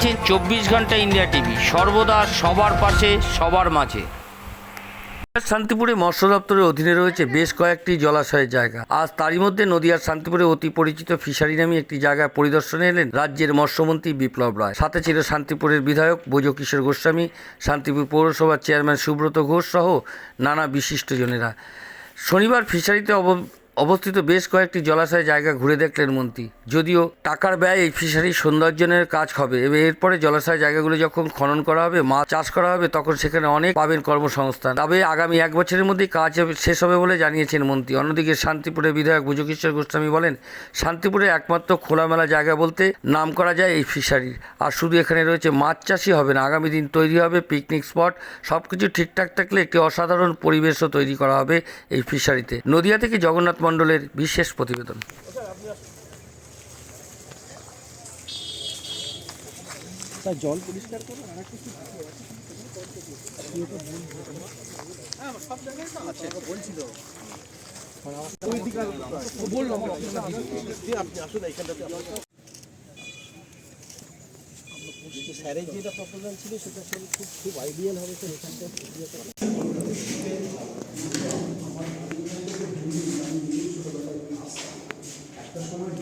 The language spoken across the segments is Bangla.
দেখছেন চব্বিশ ঘণ্টা ইন্ডিয়া টিভি। সর্বদা সবার পাশে, সবার মাঝে। শান্তিপুরে মৎস্য দপ্তরের অধীনে রয়েছে বেশ কয়েকটি জলাশয়ের জায়গা। আজ তারই মধ্যে নদিয়ার শান্তিপুরে অতি পরিচিত ফিশারি নামে একটি জায়গায় পরিদর্শনে এলেন রাজ্যের মৎস্যমন্ত্রী বিপ্লব রায়। সাথে ছিল শান্তিপুরের বিধায়ক বোজকিশোর গোস্বামী, শান্তিপুর পৌরসভার চেয়ারম্যান সুব্রত ঘোষ সহ নানা বিশিষ্টজনেরা। শনিবার ফিশারিতে অবস্থিত বেশ কয়েকটি জলাশয় জায়গা ঘুরে দেখলেন মন্ত্রী। যদিও টাকার ব্যয় এই ফিশারি সৌন্দর্যনের কাজ হবে। এবং এরপরে জলাশয় জায়গাগুলো যখন খনন করা হবে, মাছ চাষ করা হবে, তখন সেখানে অনেক পাবেন কর্মসংস্থান। তবে আগামী এক বছরের মধ্যেই কাজ শেষ হবে বলে জানিয়েছেন মন্ত্রী। অন্যদিকে শান্তিপুরের বিধায়ক বুজকিশোর গোস্বামী বলেন, শান্তিপুরে একমাত্র খোলামেলা জায়গা বলতে নাম করা যায় এই ফিশারির। আর শুধু এখানে রয়েছে মাছ চাষই হবে না, আগামী দিন তৈরি হবে পিকনিক স্পট। সব কিছু ঠিকঠাক থাকলে একটি অসাধারণ পরিবেশও তৈরি করা হবে এই ফিশারিতে। নদিয়া থেকে জগন্নাথ মণ্ডলের বিশেষ প্রতিবেদন। ছিল সেটা খুব আইডিয়াল হবে এখানটা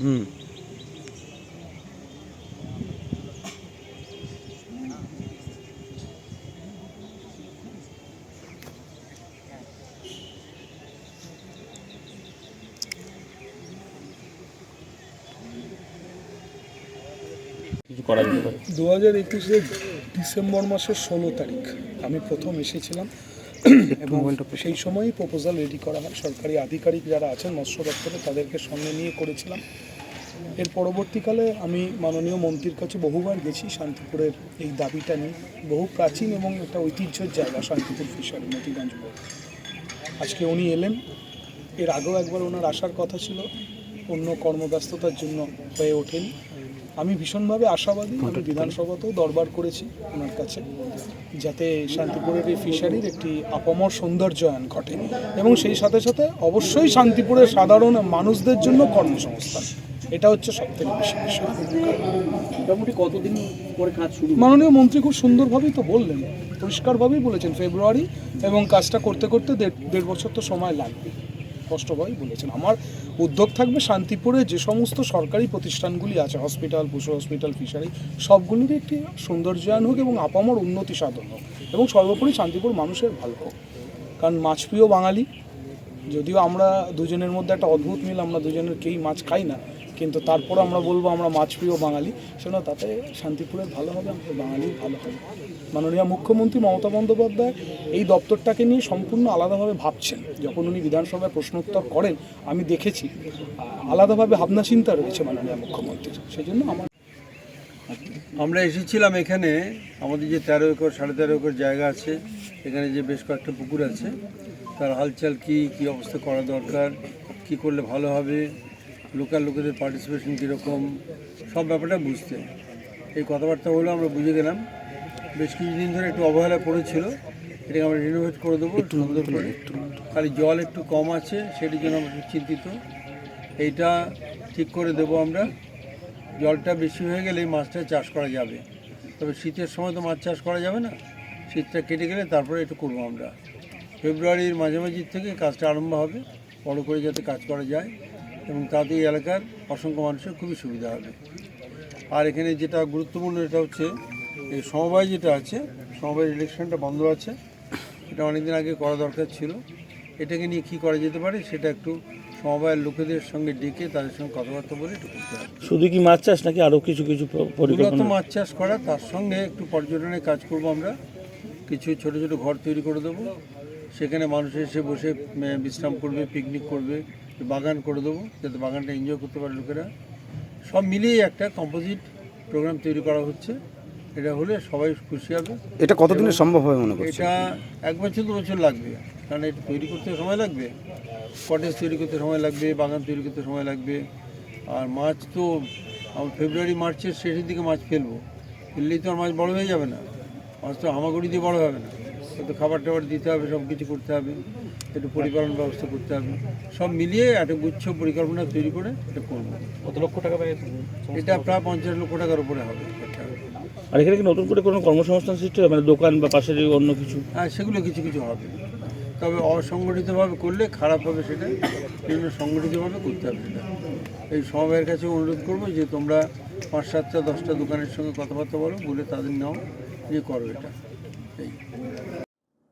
হুম। দু হাজার একুশের ডিসেম্বর মাসের ষোলো তারিখ। আমি প্রথম এসেছিলাম। এবং সেই সময়ই প্রপোজাল রেডি করা হয়। সরকারি আধিকারিক যারা আছেন মৎস্য দপ্তরে তাদেরকে সঙ্গে নিয়ে করেছিলাম। এর পরবর্তীকালে আমি মাননীয় মন্ত্রীর কাছে বহুবার গেছি শান্তিপুরের এই দাবিটা নিয়ে। বহু প্রাচীন এবং একটা ঐতিহ্যের জায়গা শান্তিপুর ফিশারি মতিগঞ্জ বোর্ড আজকে উনি এলেন। এর আগেও একবার ওনার আসার কথা ছিল। অন্য কর্মব্যস্ততার জন্য হয়ে ওঠেনি। আমি ভীষণভাবে আশাবাদী আমি বিধানসভাতেও দরবার করেছি ওনার কাছে যাতে শান্তিপুরের এই ফিশারির একটি আপামর সৌন্দর্যায়ন ঘটে। এবং সেই সাথে সাথে অবশ্যই শান্তিপুরের সাধারণ মানুষদের জন্য কর্মসংস্থান। এটা হচ্ছে সবথেকে বেশি বিষয়। মোটামুটি কতদিন পরে কাজ শুরু? মাননীয় মন্ত্রী খুব সুন্দরভাবেই তো বললেন পরিষ্কারভাবেই বলেছেন ফেব্রুয়ারি এবং কাজটা করতে করতে দেড় দেড় বছর তো সময় লাগবে। স্পষ্টভাবেই বলেছেন। আমার উদ্যোগ থাকবে শান্তিপুরে যে সমস্ত সরকারি প্রতিষ্ঠানগুলি আছে হসপিটাল পশু হসপিটাল ফিশারি সবগুলির একটি সৌন্দর্যায়ন হোক এবং আপামর উন্নতি সাধন হোক এবং সর্বোপরি শান্তিপুর মানুষের ভালো হোক। কারণ মাছ প্রিয় বাঙালি, যদিও আমরা দুজনের মধ্যে একটা অদ্ভুত মিল, আমরা দুজনের কেই মাছ খাই না কিন্তু তারপর আমরা বলব, আমরা মাছপ্রিয় বাঙালি। সেজন্য তাতে শান্তিপুরের ভালো হবে, আমাদের বাঙালির ভালো হবে। মাননীয় মুখ্যমন্ত্রী মমতা বন্দ্যোপাধ্যায় এই দপ্তরটাকে নিয়ে সম্পূর্ণ আলাদাভাবে ভাবছেন। যখন উনি বিধানসভায় প্রশ্নোত্তর করেন, আমি দেখেছি, আলাদাভাবে ভাবনা চিন্তা রয়েছে মাননীয় মুখ্যমন্ত্রীর। সেই জন্য আমার আমরা এসেছিলাম এখানে, আমাদের যে তেরো একর, সাড়ে তেরো একর জায়গা আছে, এখানে যে বেশ কয়েকটা পুকুর আছে, তার হালচাল কি কি অবস্থা করা দরকার, কি করলে ভালো হবে লোকাল লোকেদের পার্টিসিপেশন কীরকম সব ব্যাপারটা বুঝতে। এই কথাবার্তা হলো আমরা বুঝে গেলাম। বেশ কিছুদিন ধরে একটু অবহেলা পড়েছিল এটাকে আমরা রিনোভেট করে দেবো। সুন্দর করে খালি জল একটু কম আছে সেটির জন্য আমরা চিন্তিত এইটা ঠিক করে দেবো আমরা। জলটা বেশি হয়ে গেলে মাছটা চাষ করা যাবে। তবে শীতের সময় তো মাছ চাষ করা যাবে না। শীতটা কেটে গেলে তারপরে একটু করব আমরা। ফেব্রুয়ারির মাঝামাঝি থেকে কাজটা আরম্ভ হবে। বড় করে যাতে কাজ করা যায়। এবং তাতে এই এলাকার অসংখ্য মানুষের খুবই সুবিধা হবে। আর এখানে যেটা গুরুত্বপূর্ণ এটা হচ্ছে এই সমবায় যেটা আছে সমবায় ইলেকশনটা বন্ধ আছে। এটা অনেকদিন আগে করা দরকার ছিল। এটাকে নিয়ে কী করা যেতে পারে সেটা একটু সমবায়ের লোকেদের সঙ্গে ডেকে তাদের সঙ্গে কথাবার্তা বলে একটু করতে হবে। শুধু কি মাছ চাষ নাকি আরও কিছু কিছু প- মূলত পরিকল্পনা মাছ চাষ করা তার সঙ্গে একটু পর্যটনের কাজ করব আমরা। কিছু ছোট ছোট ঘর তৈরি করে দেবো। সেখানে মানুষ এসে বসে বিশ্রাম করবে পিকনিক করবে। বাগান করে দেবো যাতে বাগানটা এনজয় করতে পারে লোকেরা। সব মিলিয়ে একটা কম্পোজিট প্রোগ্রাম তৈরি করা হচ্ছে। এটা হলে সবাই খুশি হবে। এটা কতদিনে সম্ভব হবে মনে করছেন? এটা এক বছর দু বছর লাগবে। কারণ এটা তৈরি করতে সময় লাগবে। কটেজ তৈরি করতে সময় লাগবে বাগান তৈরি করতে সময় লাগবে। আর মাছ তো আমরা ফেব্রুয়ারি মার্চের শেষের দিকে মাছ ফেলব। ফেললেই তো আর মাছ বড় হয়ে যাবে না। মাছ তো হামাগুড়ি দিয়ে বড় হবে না। তো খাবার টাবার দিতে হবে সব কিছু করতে হবে। একটু পরিপালন ব্যবস্থা করতে হবে। সব মিলিয়ে একটা গুচ্ছ পরিকল্পনা তৈরি করে এটা করব। কত লক্ষ টাকা ব্যয় এটা প্রায় পঞ্চাশ লক্ষ টাকার উপরে হবে। আর এখানে কি নতুন করে কোনো কর্মসংস্থান সৃষ্টি হবে মানে দোকান বা পাশের অন্য কিছু? হ্যাঁ সেগুলো কিছু কিছু হবে। তবে অসংগঠিতভাবে করলে খারাপ হবে সেটা বিভিন্ন সংগঠিতভাবে করতে হবে সেটা। এই সমবায়ের কাছে অনুরোধ করব যে তোমরা পাঁচ সাতটা দশটা দোকানের সঙ্গে কথাবার্তা বলো বলে তাদের নাও যে করো এটা। এই।